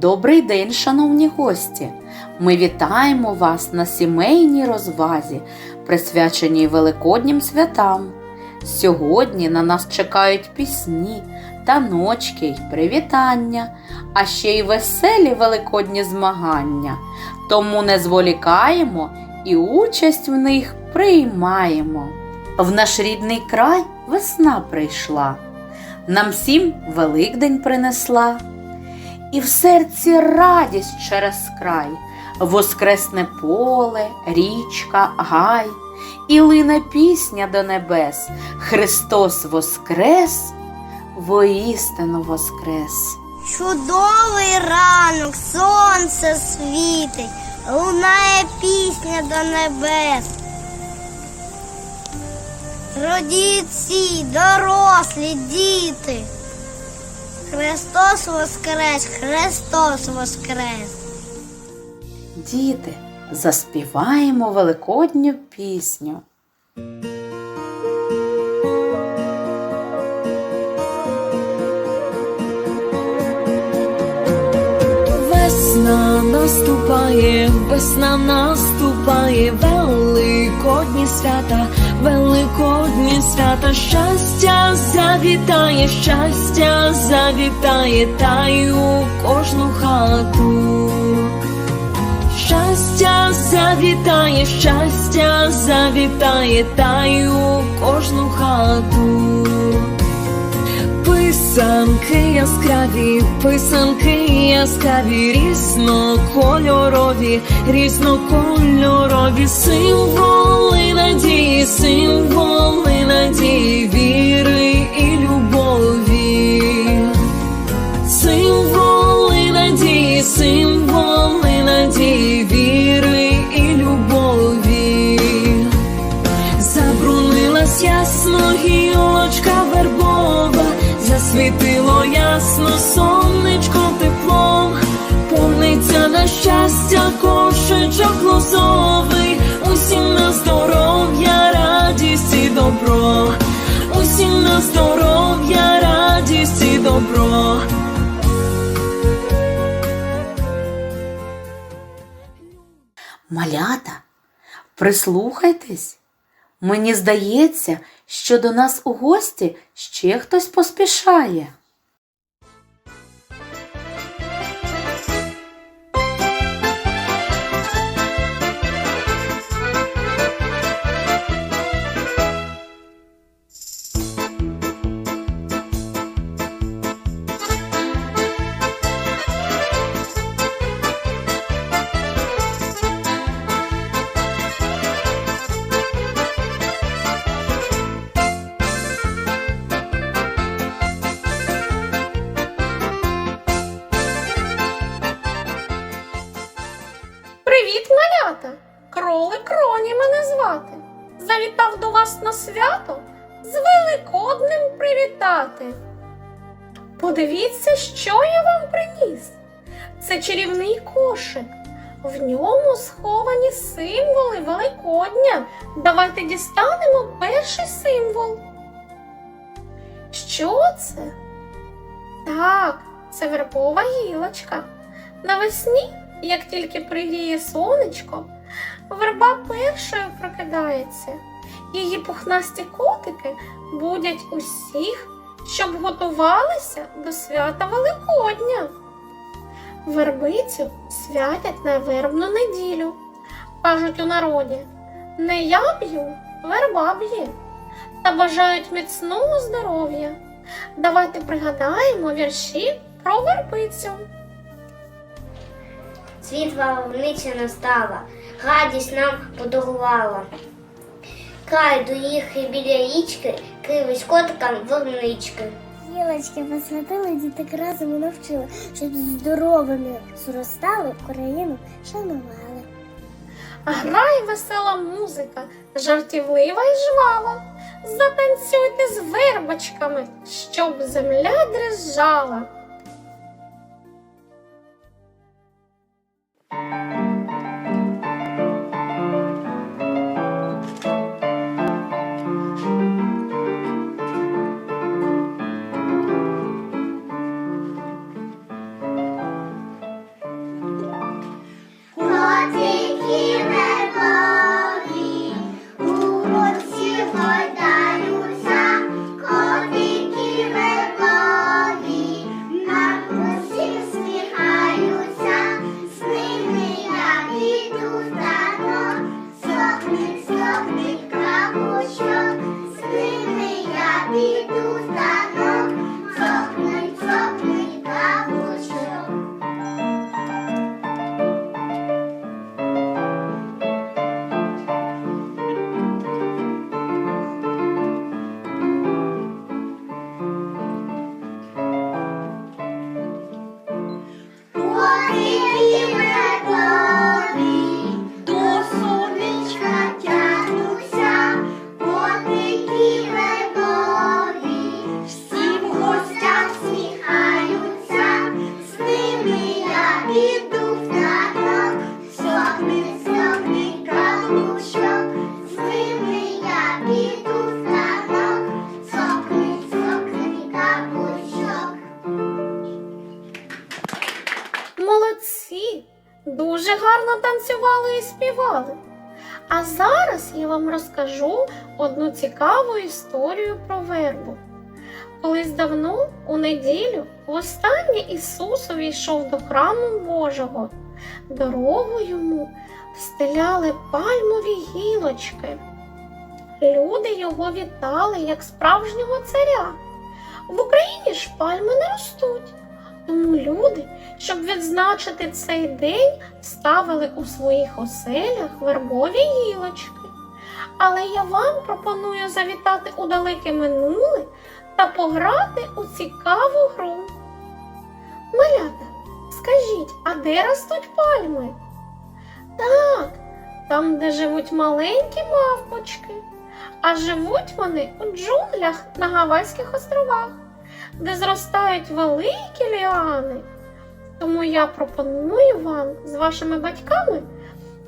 Добрий день, шановні гості! Ми вітаємо вас на сімейній розвазі, присвяченій Великоднім святам. Сьогодні на нас чекають пісні, таночки й привітання, а ще й веселі великодні змагання. Тому не зволікаємо і участь в них приймаємо. В наш рідний край весна прийшла, нам всім Великдень принесла. І в серці радість через край, воскресне поле, річка, гай, і лине пісня до небес. Христос воскрес, воістину воскрес. Чудовий ранок, сонце світить, лунає пісня до небес. Радіють всі, дорослі, діти. Христос воскрес, Христос воскрес. Діти, заспіваємо великодню пісню. Весна наступає, весна наступає, великодні свята, великодні свята, щастя завітає, щастя завітає, та й у кожну хату. Щастя завітає, щастя завітає, та й у кожну хату. Писанки яскраві, писанки яскраві, різнокольорові, різнокольорові, символи надії, символи надії, ясно сонечко теплом, повниться на щастя кошечок лозовий, усім на здоров'я, радість і добро, усім на здоров'я, радість і добро. Малята, прислухайтесь. Мені здається, що до нас у гості ще хтось поспішає. Великодня. Давайте дістанемо перший символ. Що це? Так, це вербова гілочка. Навесні як тільки пригріє сонечко, верба першою прокидається. Її пухнасті котики будять усіх, щоб готувалися до свята Великодня. Вербицю святять на вербну неділю. Кажуть у народі, не я б'ю, верба б'є, та бажають міцного здоров'я. Давайте пригадаємо вірші про вербицю. Світла вовниця настала, радість нам подарувала. Край доїхи біля річки, кривись котикам вогнички. Гілочки посадили, діток разом і навчили, щоб здоровими зростали, Україну шанували. Грає весела музика, жартівлива й жвава. Затанцюйте з вербочками, щоб земля дрижала. Дуже гарно танцювали і співали. А зараз я вам розкажу одну цікаву історію про вербу. Колись давно, у неділю, востаннє Ісус увійшов до храму Божого. Дорогу йому встеляли пальмові гілочки. Люди його вітали як справжнього царя. В Україні ж пальми не ростуть. Тому люди, щоб відзначити цей день, ставили у своїх оселях вербові гілочки. Але я вам пропоную завітати у далеке минуле та пограти у цікаву гру. Малята, скажіть, а де ростуть пальми? Так, там, де живуть маленькі мавпочки, а живуть вони у джунглях на Гавайських островах де зростають великі ліани. Тому я пропоную вам з вашими батьками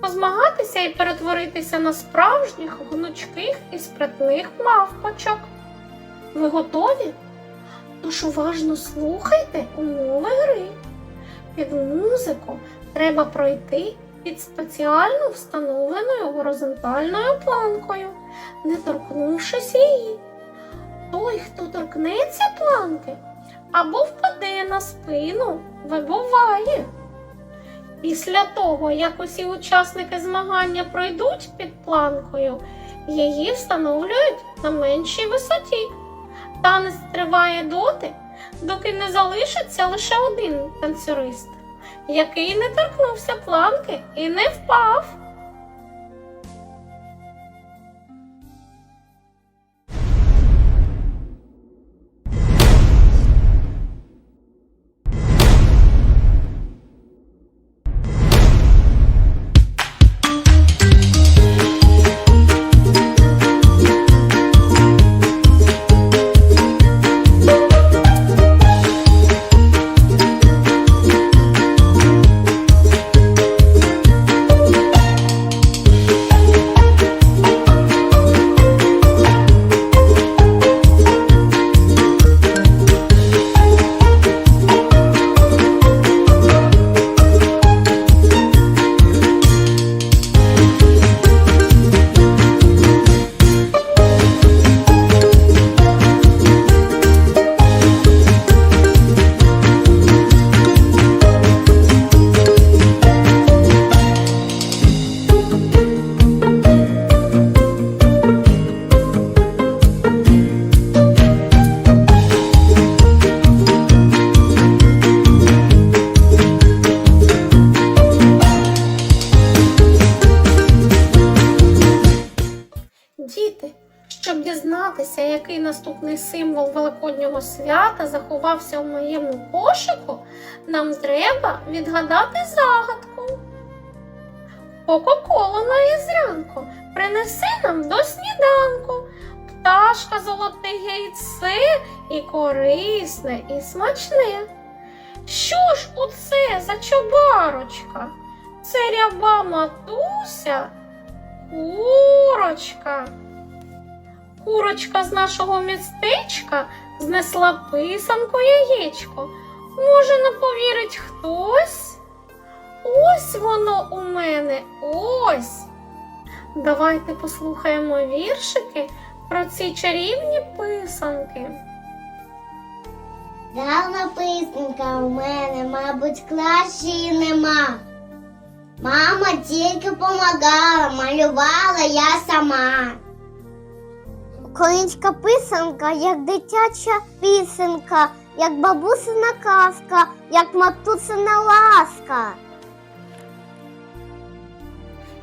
позмагатися і перетворитися на справжніх гнучких і спритних мавпочок. Ви готові? Тож уважно слухайте умови гри. Під музику треба пройти під спеціально встановленою горизонтальною планкою, не торкнувшись її. Той, хто торкнеться планки або впаде на спину, вибуває. Після того, як усі учасники змагання пройдуть під планкою, її встановлюють на меншій висоті. Танець триває доти, доки не залишиться лише один танцюрист, який не торкнувся планки і не впав. Свята заховався у моєму кошику, нам треба відгадати загадку. Кока-колу на ізрянку принеси нам до сніданку. Пташка золоте яйце і корисне, і смачне. Що ж оце за чобарочка? Це ряба матуся Курочка. Курочка з нашого містечка знесла писанку яєчко. Може, не повірить хтось? Ось воно у мене, ось. Давайте послухаємо віршики про ці чарівні писанки. Давна писанка у мене, мабуть, кращої нема. Мама тільки помагала, малювала я сама. Українська писанка, як дитяча пісенка, як бабусина казка, як матусина ласка.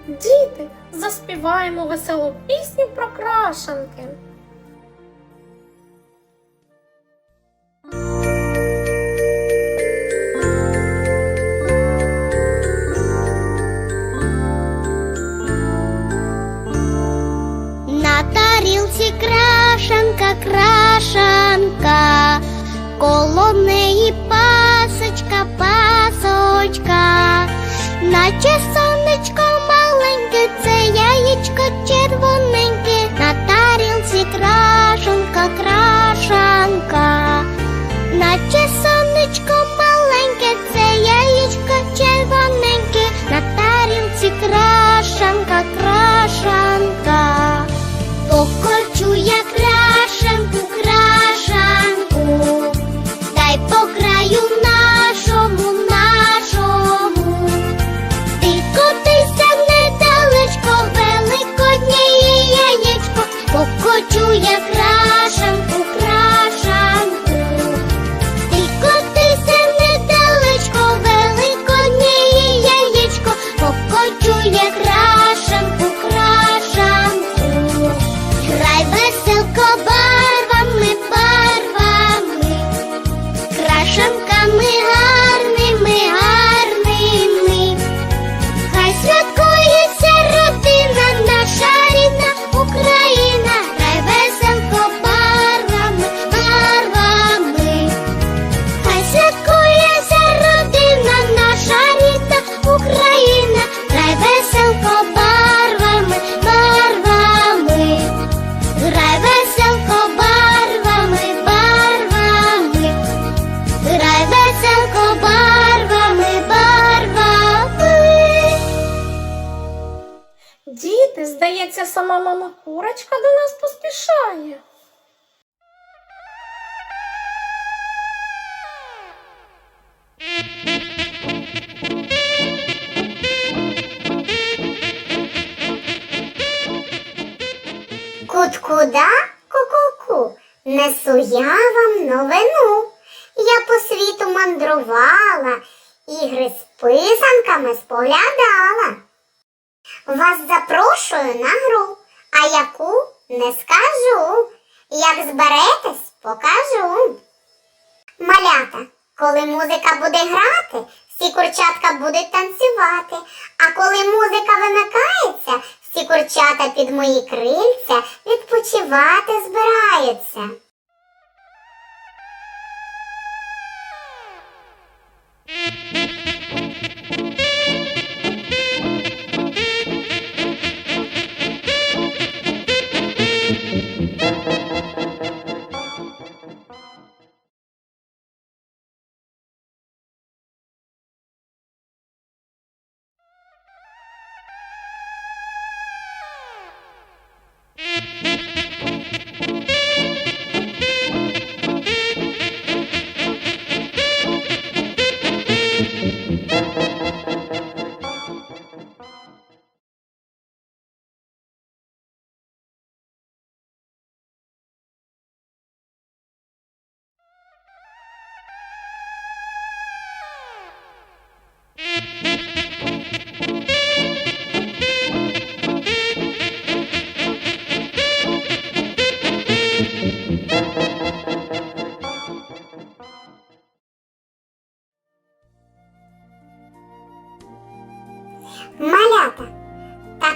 Діти, заспіваємо веселу пісню про крашанки. Крашанка, коло неї пасочка, пасочка, наче несу я вам новину. Я по світу мандрувала, ігри з писанками споглядала. Вас запрошую на гру, а яку не скажу. Як зберетесь, покажу. Малята, коли музика буде грати, всі курчатка будуть танцювати. А коли музика вимикається, всі курчата під мої крильця відпочивати збираються. Música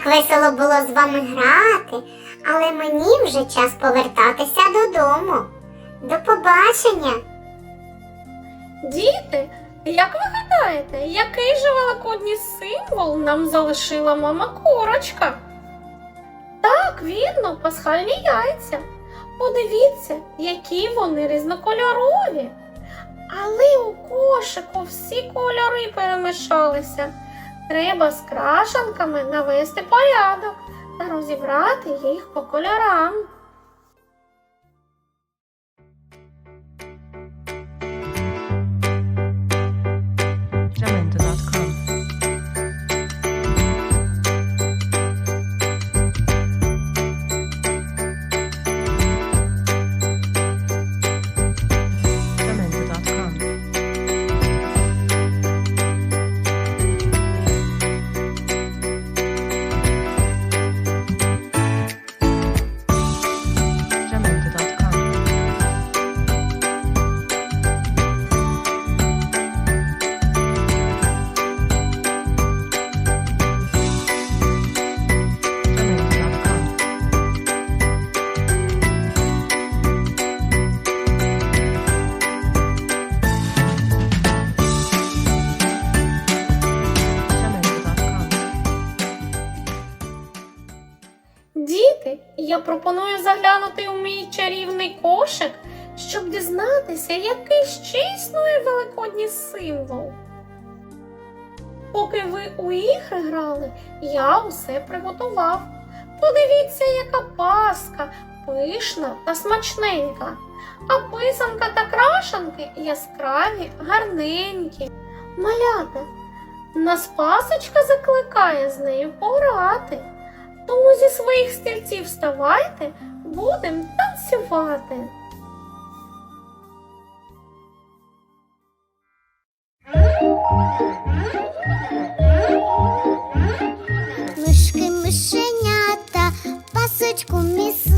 весело було з вами грати, але мені вже час повертатися додому. До побачення! Діти, як ви гадаєте, який же великодній символ нам залишила мама курочка? Так, вірно, пасхальні яйця. Подивіться, які вони різнокольорові. Але у кошику всі кольори перемішалися. Треба з крашанками навести порядок та розібрати їх по кольорам. Пропоную заглянути у мій чарівний кошик, щоб дізнатися, який ще існує великодній символ. Поки ви у ігри грали, я усе приготував. Подивіться, яка паска, пишна та смачненька, а писанка та крашанки яскраві, гарненькі. Малята, нас пасочка закликає з нею пограти. Тому зі своїх стільців вставайте, будемо танцювати. Мишки мишенята, пасочку місили,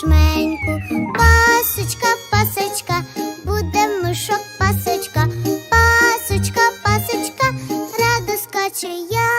жменьку. Пасочка, пасочка, буде мишок пасочка, пасочка, пасочка, радо скаче ясочко.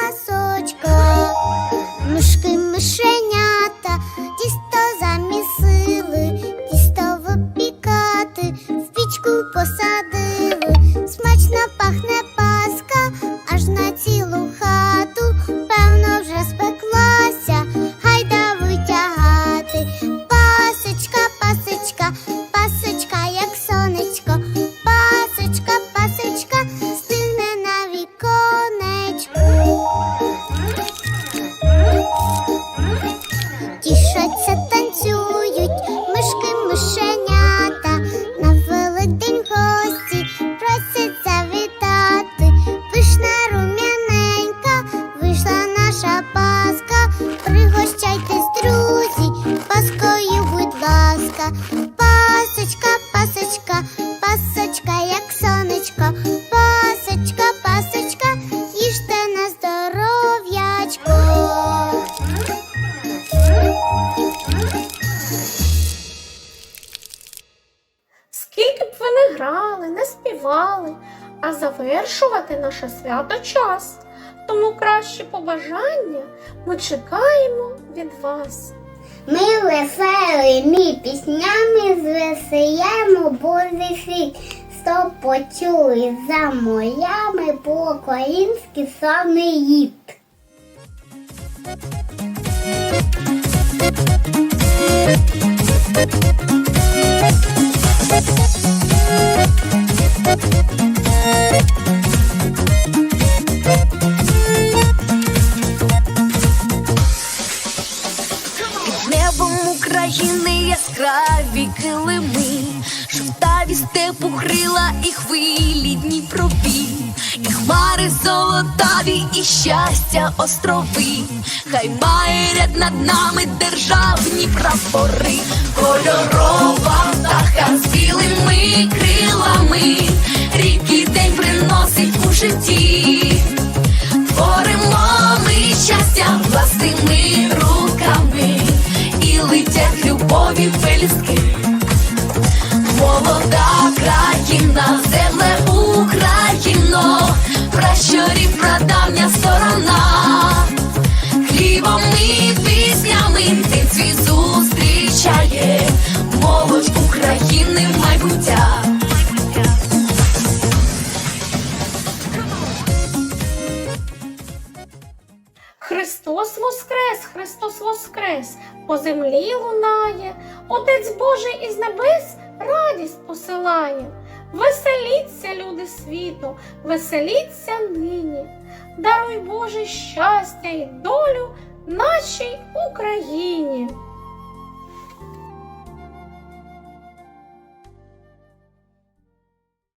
Тому кращі побажання ми чекаємо від вас. Ми веселі, ми піснями звеселяємо Божий світ. Сто почули за моями по-українськи славний гід. Під яскраві килими, жовтаві степу крила і хвилі Дніпрові, і хмари золотаві, і щастя острови, хай має ряд над нами державні прапори, кольорова птаха з білими крилами, рідкий день приносить у житті. Творимо ми щастя власними руками і любові пелюстки. Молода країна, земле Україно, пращурів прадавня сторона, хлібом і піснями ти свій зустрічає. Молодь України Христос Воскрес, Христос Воскрес, по землі лунає, Отець Божий із небес радість посилає. Веселіться, люди світу, веселіться нині. Даруй Боже щастя і долю нашій Україні.